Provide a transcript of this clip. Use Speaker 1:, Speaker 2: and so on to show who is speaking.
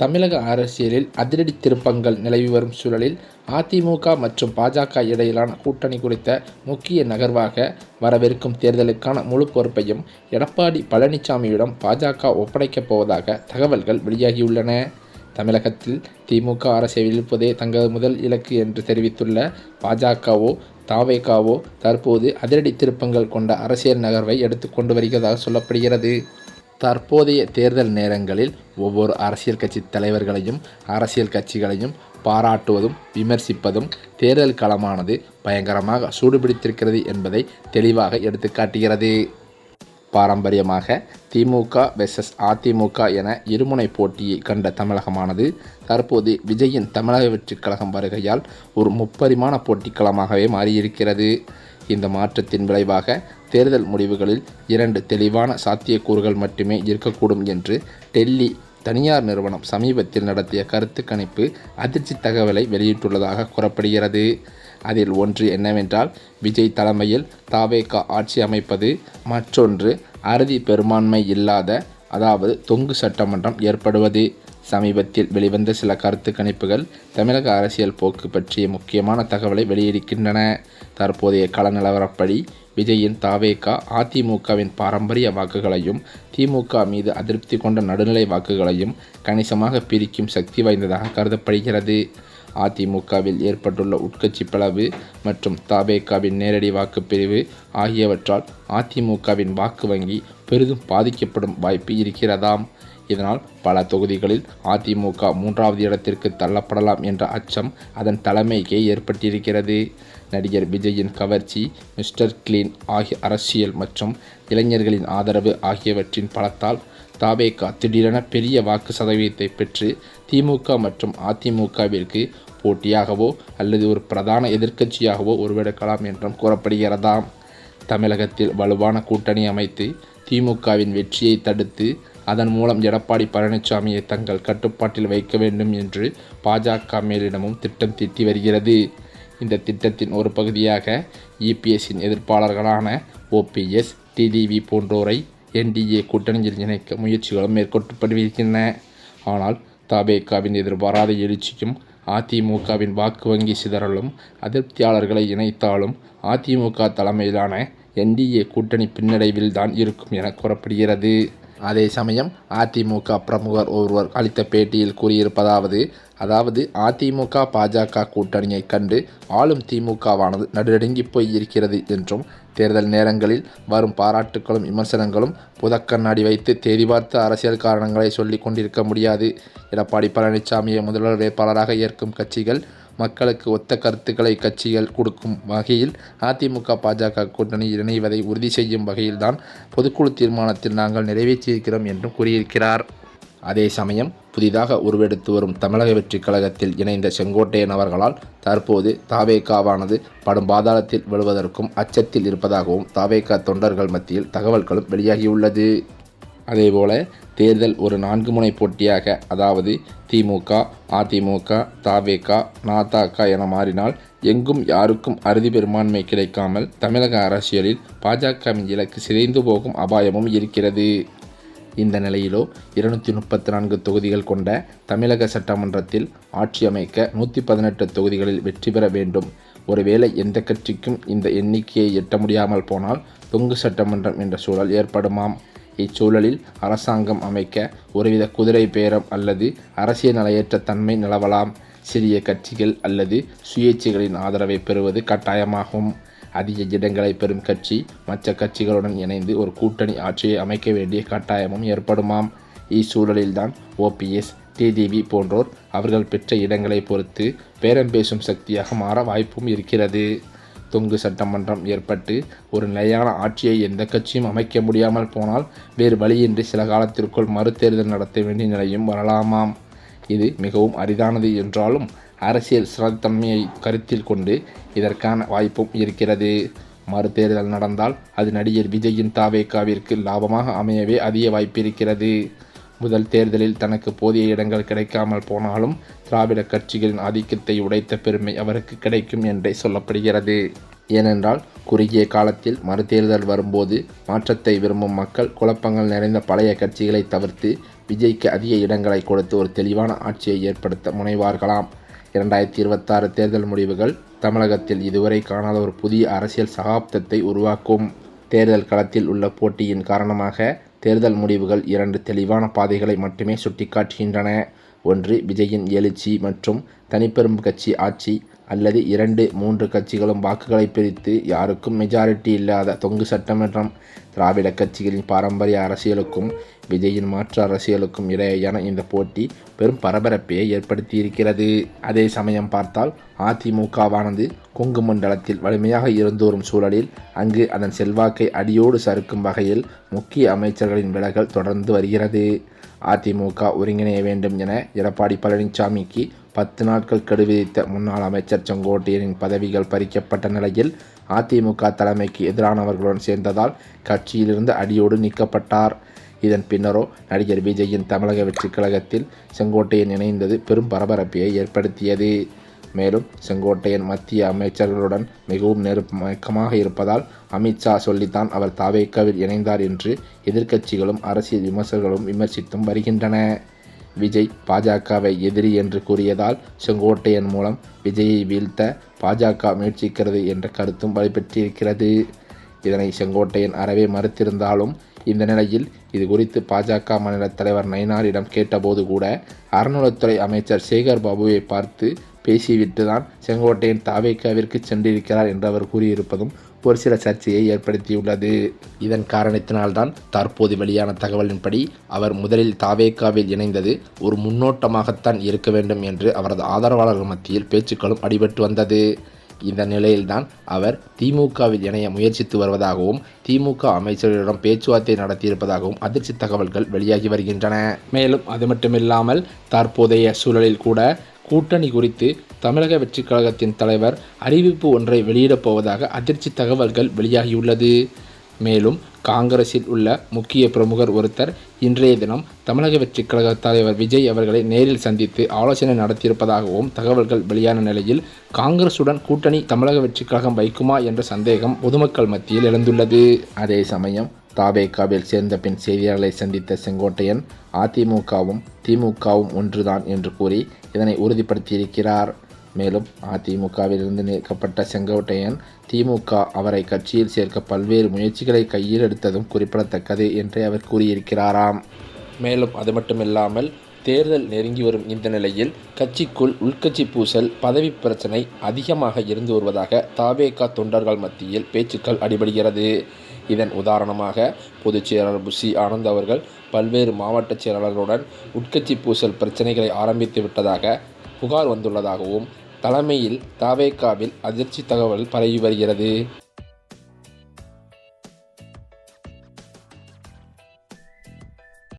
Speaker 1: தமிழக அரசியலில் அதிரடி திருப்பங்கள் நிலவி வரும் சூழலில் அதிமுக மற்றும் பாஜக இடையிலான கூட்டணி குறித்த முக்கிய நகர்வாக வரவிருக்கும் தேர்தலுக்கான முழு பொறுப்பையும் எடப்பாடி பழனிசாமியிடம் பாஜக ஒப்படைக்கப் போவதாக தகவல்கள் வெளியாகியுள்ளன. தமிழகத்தில் திமுக அரசை வீழ்ப்பதே தங்களது முதல் இலக்கு என்று தெரிவித்துள்ள பாஜகவோ தாவேகாவோ தற்போது அதிரடி திருப்பங்கள் கொண்ட அரசியல் நகர்வை எடுத்துக்கொண்டு வருகிறதாக சொல்லப்படுகிறது. தற்போதைய தேர்தல் நேரங்களில் ஒவ்வொரு அரசியல் கட்சி தலைவர்களையும் அரசியல் கட்சிகளையும் பாராட்டுவதும் விமர்சிப்பதும் தேர்தல் களமானது பயங்கரமாக சூடுபிடித்திருக்கிறது என்பதை தெளிவாக எடுத்துக்காட்டுகிறது பாரம்பரியமாக திமுக வெர்சஸ் அதிமுக என இருமுனை போட்டியை கண்ட தமிழகமானது தற்போது விஜயின் தமிழக வெற்றிக் கழகம் வருகையால் ஒரு முப்பரிமாண போட்டிக்களமாகவே மாறியிருக்கிறது. இந்த மாற்றத்தின் விளைவாக தேர்தல் முடிவுகளில் இரண்டு தெளிவான சாத்தியக்கூறுகள் மட்டுமே இருக்கக்கூடும் என்று டெல்லி தனியார் நிறுவனம் சமீபத்தில் நடத்திய கருத்து கணிப்பு அதிர்ச்சி தகவலை வெளியிட்டுள்ளதாக கூறப்படுகிறது. அதில் ஒன்று என்னவென்றால் விஜய் தலைமையில் தாவேகா ஆட்சி அமைப்பது மற்றொன்று அறுதி பெரும்பான்மை இல்லாத அதாவது தொங்கு சட்டமன்றம் ஏற்படுவது. சமீபத்தில் வெளிவந்த சில கருத்து கணிப்புகள் தமிழக அரசியல் போக்கு பற்றிய முக்கியமான தகவலை வெளியிடுகின்றன. தற்போதைய கள நிலவரப்படி விஜயின் தாவேகா அதிமுகவின் பாரம்பரிய வாக்குகளையும் திமுக மீது அதிருப்தி கொண்ட நடுநிலை வாக்குகளையும் கணிசமாக பிரிக்கும் சக்தி வாய்ந்ததாக கருதப்படுகிறது. அதிமுகவில் ஏற்பட்டுள்ள உட்கட்சி பிளவு மற்றும் தாவேகாவின் நேரடி வாக்குப்பிரிவு ஆகியவற்றால் அதிமுகவின் வாக்கு வங்கி பெரிதும் பாதிக்கப்படும் வாய்ப்பு இருக்கிறதாம். இதனால் பல தொகுதிகளில் அதிமுக மூன்றாவது இடத்திற்கு தள்ளப்படலாம் என்ற அச்சம் அதன் தலைமைக்கே ஏற்பட்டிருக்கிறது. நடிகர் விஜயின் கவர்ச்சி மிஸ்டர் கிளீன் ஆகிய அரசியல் மற்றும் இளைஞர்களின் ஆதரவு ஆகியவற்றின் பலத்தால் தாவேகா திடீரென பெரிய வாக்கு சதவீதத்தை பெற்று திமுக மற்றும் அதிமுகவிற்கு போட்டியாகவோ அல்லது ஒரு பிரதான எதிர்க்கட்சியாகவோ உருவெடுக்கலாம் என்றும் கூறப்படுகிறதாம் தமிழகத்தில் வலுவான கூட்டணி அமைத்து திமுகவின் வெற்றியை தடுத்து அதன் மூலம் எடப்பாடி பழனிசாமியை தங்கள் கட்டுப்பாட்டில் வைக்க வேண்டும் என்று பாஜக மேலிடமும் திட்டம் தீட்டி வருகிறது. இந்த திட்டத்தின் ஒரு பகுதியாக இபிஎஸ்ஸின் எதிர்ப்பாளர்களான ஓபிஎஸ் டிடிவி போன்றோரை என்டிஏ கூட்டணியில் இணைக்க முயற்சிகளும் மேற்கொள்ளப்படுகின்றன ஆனால் தபேகாவின் எதிர்பாராத எழுச்சியும் அதிமுகவின் வாக்கு வங்கி சிதறலும் அதிருப்தியாளர்களை இணைத்தாலும் அதிமுக தலைமையிலான என்டிஏ கூட்டணி பின்னடைவில் தான் இருக்கும் என கூறப்படுகிறது. அதே சமயம் அதிமுக பிரமுகர் ஒருவர் அளித்த பேட்டியில் கூறியிருப்பதாவது அதாவது அதிமுக பாஜக கூட்டணியை கண்டு ஆளும் திமுகவானது நடுநடுங்கி போய் இருக்கிறது என்றும் தேர்தல் நேரங்களில் வரும் பாராட்டுகளும் விமர்சனங்களும் புதக்கண்ணாடி வைத்து தேதி பார்த்து அரசியல் காரணங்களை சொல்லி கொண்டிருக்க முடியாது. எடப்பாடி பழனிசாமியை முதல்வர் வேட்பாளராக ஏற்கும் கட்சிகள் மக்களுக்கு ஒத்த கருத்துக்களை கட்சிகள் கொடுக்கும் வகையில் அதிமுக பாஜக கூட்டணி இணைவதை உறுதி செய்யும் வகையில்தான் பொதுக்குழு தீர்மானத்தில் நாங்கள் நிறைவேற்றியிருக்கிறோம் என்றும் கூறியிருக்கிறார். அதே சமயம் புதிதாக உருவெடுத்து வரும் தமிழக வெற்றிக் கழகத்தில் இணைந்த செங்கோட்டையன் அவர்களால் தற்போது தாவேகாவானது படும் பாதாளத்தில் விழுவதற்கும் அச்சத்தில் இருப்பதாகவும் தாவேகா தொண்டர்கள் மத்தியில் தகவல்களும் வெளியாகியுள்ளது. அதேபோல தேர்தல் ஒரு நான்கு முனை போட்டியாக அதாவது திமுக அதிமுக தாவேகா நாதாக என மாறினால் எங்கும் யாருக்கும் அறுதி பெரும்பான்மை கிடைக்காமல் தமிழக அரசியலில் பாஜகவின் இலக்கு சிதைந்து போகும் அபாயமும் இருக்கிறது. இந்த நிலையிலோ இருநூற்றி முப்பத்தி நான்கு தொகுதிகள் கொண்ட தமிழக சட்டமன்றத்தில் ஆட்சி அமைக்க நூற்றி பதினெட்டு தொகுதிகளில் வெற்றி பெற வேண்டும். ஒருவேளை எந்த கட்சிக்கும் இந்த எண்ணிக்கையை எட்ட முடியாமல் போனால் தொங்கு சட்டமன்றம் என்ற சூழல் ஏற்படுமாம். இச்சூழலில் அரசாங்கம் அமைக்க ஒருவித குதிரை பேரம் அல்லது அரசியல் நிலையற்ற தன்மை நிலவலாம். சிறிய கட்சிகள் அல்லது சுயேட்சைகளின் ஆதரவை பெறுவது கட்டாயமாகும். அதிக இடங்களை பெறும் கட்சி மற்ற கட்சிகளுடன் இணைந்து ஒரு கூட்டணி ஆட்சியை அமைக்க வேண்டிய கட்டாயமும் ஏற்படுமாம். இச்சூழலில்தான் ஓபிஎஸ் டிடிவி போன்றோர் அவர்கள் பெற்ற இடங்களை பொறுத்து பேரம் பேசும் சக்தியாக மாற வாய்ப்பும் இருக்கிறது. தொங்கு சட்டமன்றம் ஏற்பட்டு ஒரு நிலையான ஆட்சியை எந்த கட்சியும் அமைக்க முடியாமல் போனால் வேறு வழியின்றி சில காலத்திற்குள் மறுதேர்தல் நடத்த வேண்டிய நிலையும் வரலாமாம். இது மிகவும் அரிதானது என்றாலும் அரசியல் சிறத்தன்மையை கருத்தில் கொண்டு இதற்கான வாய்ப்பும் இருக்கிறது. மறுதேர்தல் நடந்தால் அது நடிகர் விஜயின் தாவேக்காவிற்கு லாபமாக அமையவே அதிக வாய்ப்பு இருக்கிறது. முதல் தேர்தலில் தனக்கு போதிய இடங்கள் கிடைக்காமல் போனாலும் திராவிட கட்சிகளின் ஆதிக்கத்தை உடைத்த பெருமை அவருக்கு கிடைக்கும் என்றே சொல்லப்படுகிறது. ஏனென்றால் குறுகிய காலத்தில் மறுதேர்தல் வரும்போது மாற்றத்தை விரும்பும் மக்கள் குழப்பங்கள் நிறைந்த பழைய கட்சிகளை தவிர்த்து விஜய்க்கு அதிக இடங்களை கொடுத்து ஒரு தெளிவான ஆட்சியை ஏற்படுத்த முனைவார்களாம். இரண்டாயிரத்தி இருபத்தாறு தேர்தல் முடிவுகள் தமிழகத்தில் இதுவரை காணாத ஒரு புதிய அரசியல் சகாப்தத்தை உருவாக்கும். தேர்தல் களத்தில் உள்ள போட்டியின் காரணமாக தேர்தல் முடிவுகள் இரண்டு தெளிவான பாதைகளை மட்டுமே சுட்டிக்காட்டுகின்றன. ஒன்று விஜயின் எழுச்சி மற்றும் தனிப்பெரும் கட்சி ஆட்சி அல்லது இரண்டு மூன்று கட்சிகளும் வாக்குகளை பிரித்து யாருக்கும் மெஜாரிட்டி இல்லாத தொங்கு சட்டமன்றம் திராவிட கட்சிகளின் பாரம்பரிய அரசியலுக்கும் விஜயின் மாற்று அரசியலுக்கும் இடையேயான இந்த போட்டி பெரும் பரபரப்பையை ஏற்படுத்தியிருக்கிறது. அதே சமயம் பார்த்தால் அதிமுகவானது கொங்கு மண்டலத்தில் வலிமையாக இருந்து வரும் சூழலில் அங்கு அதன் செல்வாக்கை அடியோடு சறுக்கும் வகையில் முக்கிய அமைச்சர்களின் விலகல் தொடர்ந்து வருகிறது. அதிமுக ஒருங்கிணைய வேண்டும் என எடப்பாடி பழனிசாமிக்கு பத்து நாட்கள் கெடு விதித்த முன்னாள் அமைச்சர் செங்கோட்டையனின் பதவிகள் பறிக்கப்பட்ட நிலையில் அதிமுக தலைமைக்கு எதிரானவர்களுடன் சேர்ந்ததால் கட்சியிலிருந்து அடியோடு நீக்கப்பட்டார். இதன் பின்னரோ நடிகர் விஜயின் தமிழக வெற்றிக் கழகத்தில் செங்கோட்டையன் இணைந்தது பெரும் பரபரப்பை ஏற்படுத்தியது. மேலும் செங்கோட்டையன் மத்திய அமைச்சர்களுடன் மிகவும் நெருக்கமாக இருப்பதால் அமித்ஷா சொல்லித்தான் அவர் தாவேக்காவில் இணைந்தார் என்று எதிர்க்கட்சிகளும் அரசியல் விமர்சகர்களும் விமர்சித்தும் வருகின்றன. விஜய் பாஜகவை எதிரி என்று கூறியதால் செங்கோட்டையன் மூலம் விஜயை வீழ்த்த பாஜக முயற்சிக்கிறது என்ற கருத்தும் வலுப்பெற்றிருக்கிறது. இதனை செங்கோட்டையன் அறவே மறுத்திருந்தாலும் இந்த நிலையில் இது குறித்து பாஜக மாநில தலைவர் நயினாரிடம் கேட்டபோது கூட அறநிலைத்துறை அமைச்சர் சேகர் பாபுவை பார்த்து பேசிவிட்டு தான் செங்கோட்டையன் தாவேக்காவிற்கு சென்றிருக்கிறார் என்று அவர் கூறியிருப்பதும் ஒரு சில சர்ச்சையை ஏற்படுத்தியுள்ளது. இதன் காரணத்தினால்தான் தற்போது வெளியான தகவலின்படி அவர் முதலில் தாவேக்காவில் இணைந்தது ஒரு முன்னோட்டமாகத்தான் இருக்க வேண்டும் என்று அவரது ஆதரவாளர்கள் மத்தியில் பேச்சுக்களும் அடிபட்டு வந்தது. இந்த நிலையில்தான் அவர் திமுகவில் இணைய முயற்சித்து வருவதாகவும் திமுக அமைச்சர்களிடம் பேச்சுவார்த்தை நடத்தியிருப்பதாகவும் அதிர்ச்சி தகவல்கள் வெளியாகி வருகின்றன. மேலும் அது மட்டுமில்லாமல் தற்போதைய சூழலில் கூட கூட்டணி குறித்து தமிழக வெற்றிக் கழகத்தின் தலைவர் அறிவிப்பு ஒன்றை வெளியிடப் போவதாக அதிர்ச்சி தகவல்கள் வெளியாகியுள்ளது. மேலும் காங்கிரஸில் உள்ள முக்கிய பிரமுகர் ஒருத்தர் இன்றைய தினம் தமிழக வெற்றிக் கழக தலைவர் விஜய் அவர்களை நேரில் சந்தித்து ஆலோசனை நடத்தியிருப்பதாகவும் தகவல்கள் வெளியான நிலையில் காங்கிரசுடன் கூட்டணி தமிழக வெற்றிக் கழகம் வைக்குமா என்ற சந்தேகம் பொதுமக்கள் மத்தியில் எழுந்துள்ளது. அதே சமயம் தாபேகாவில் சேர்ந்த பின் செய்தியாளர்களை சந்தித்த செங்கோட்டையன் அதிமுகவும் திமுகவும் ஒன்றுதான் என்று கூறி இதனை உறுதிப்படுத்தியிருக்கிறார். மேலும் அதிமுகவிலிருந்து நீக்கப்பட்ட செங்கோட்டையன் திமுக அவரை கட்சியில் சேர்க்க பல்வேறு முயற்சிகளை கையில் எடுத்ததும் குறிப்பிடத்தக்கது என்று அவர் கூறியிருக்கிறாராம். மேலும் அது மட்டுமில்லாமல் தேர்தல் நெருங்கி வரும் இந்த நிலையில் கட்சிக்குள் உள்கட்சி பூசல் பதவி பிரச்சனை அதிகமாக இருந்து வருவதாக தாவேகா தொண்டர்கள் மத்தியில் பேச்சுக்கள் அடிபடுகிறது. இதன் உதாரணமாக பொதுச் செயலாளர் புஷி ஆனந்த் அவர்கள் பல்வேறு மாவட்ட செயலாளர்களுடன் உட்கட்சி பூசல் பிரச்சனைகளை ஆரம்பித்து விட்டதாக புகார் வந்துள்ளதாகவும் தலைமையில் தாவேக்காவில் அதிர்ச்சி தகவல் பரவி வருகிறது.